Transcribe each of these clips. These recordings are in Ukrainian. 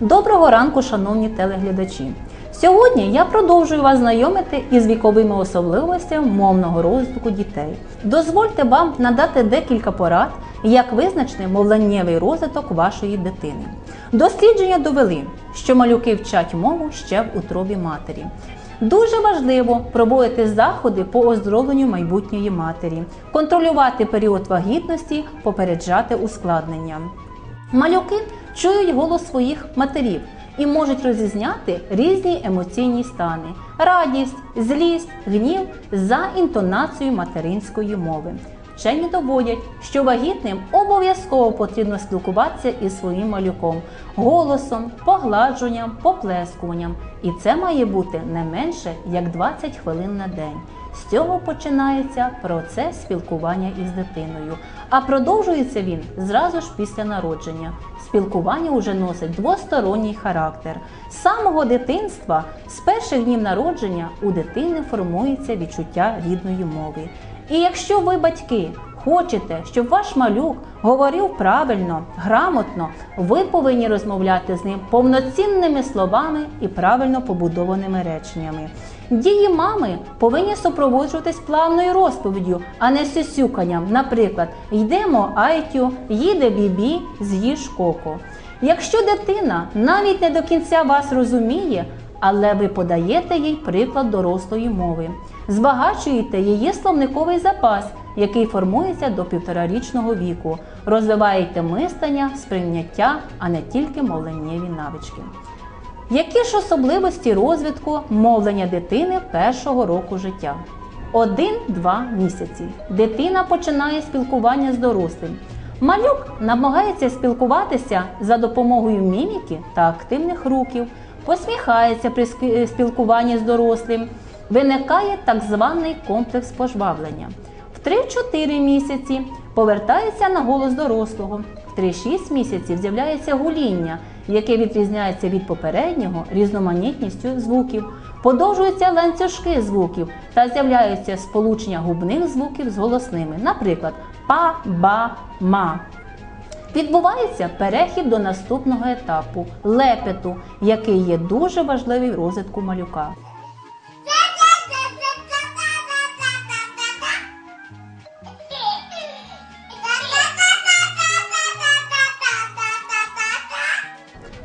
Доброго ранку, шановні телеглядачі! Сьогодні я продовжую вас знайомити із віковими особливостями мовного розвитку дітей. Дозвольте вам надати декілька порад, як визначити мовленнєвий розвиток вашої дитини. Дослідження довели, що малюки вчать мову ще в утробі матері. Дуже важливо проводити заходи по оздоровленню майбутньої матері, контролювати період вагітності, попереджати ускладнення. Малюки чують голос своїх матерів і можуть розрізняти різні емоційні стани: радість, злість, гнів за інтонацією материнської мови. Вчені доводять, що вагітним обов'язково потрібно спілкуватися із своїм малюком голосом, погладженням, поплескуванням. І це має бути не менше як 20 хвилин на день. З цього починається процес спілкування із дитиною, а продовжується він зразу ж після народження. Спілкування уже носить двосторонній характер. З самого дитинства, з перших днів народження, у дитини формується відчуття рідної мови. І якщо ви, батьки, хочете, щоб ваш малюк говорив правильно, грамотно, ви повинні розмовляти з ним повноцінними словами і правильно побудованими реченнями. Дії мами повинні супроводжуватись плавною розповіддю, а не сюсюканням. Наприклад, йдемо Айтю, їде Бібі, з'їж коко. Якщо дитина навіть не до кінця вас розуміє, але ви подаєте їй приклад дорослої мови, збагачуєте її словниковий запас, який формується до півторарічного віку, розвиваєте мислення, сприйняття, а не тільки мовленнєві навички. Які ж особливості розвитку мовлення дитини першого року життя? 1-2 місяці. Дитина починає спілкування з дорослим. Малюк намагається спілкуватися за допомогою міміки та активних рухів, посміхається при спілкуванні з дорослим. Виникає так званий комплекс пожвавлення. В 3-4 місяці повертається на голос дорослого. В 3-6 місяців з'являється гуління, яке відрізняється від попереднього різноманітністю звуків. Подовжуються ланцюжки звуків та з'являються сполучення губних звуків з голосними, наприклад, па, ба, ма. Відбувається перехід до наступного етапу лепету, який є дуже важливий в розвитку малюка.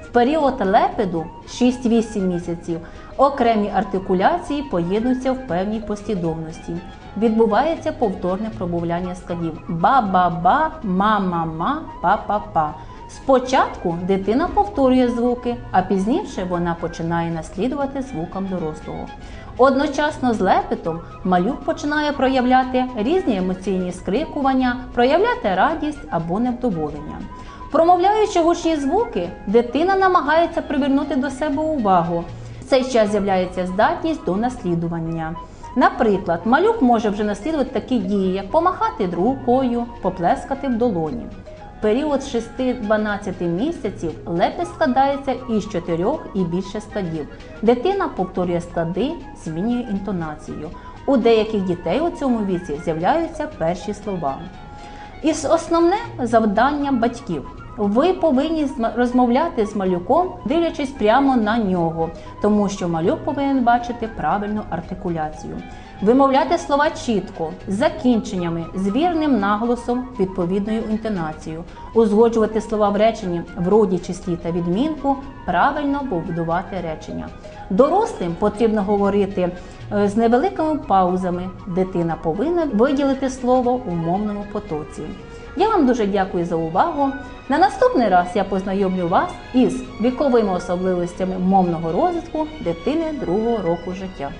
В період лепеду 6-8 місяців окремі артикуляції поєднуються в певній послідовності. Відбувається повторне промовляння складів ба-ба-ба, ма-ма-ма, па-па-па. Спочатку дитина повторює звуки, а пізніше вона починає наслідувати звукам дорослого. Одночасно з лепетом малюк починає проявляти різні емоційні скрикування, проявляти радість або невдоволення. Промовляючи гучні звуки, дитина намагається привернути до себе увагу. В цей час з'являється здатність до наслідування. Наприклад, малюк може вже наслідувати такі дії, як помахати рукою, поплескати в долоні. В період 6-12 місяців лепет складається із 4 і більше складів. Дитина повторює склади, змінює інтонацію. У деяких дітей у цьому віці з'являються перші слова. І основне завдання батьків. Ви повинні розмовляти з малюком, дивлячись прямо на нього, тому що малюк повинен бачити правильну артикуляцію. Вимовляти слова чітко, з закінченнями, з вірним наголосом, відповідною інтонацією, узгоджувати слова в реченні в роді, числі та відмінку, правильно побудувати речення. Дорослим потрібно говорити е, з невеликими паузами. Дитина повинна виділити слово у мовному потоці. Я вам дуже дякую за увагу. На наступний раз я познайомлю вас із віковими особливостями мовного розвитку дитини другого року життя.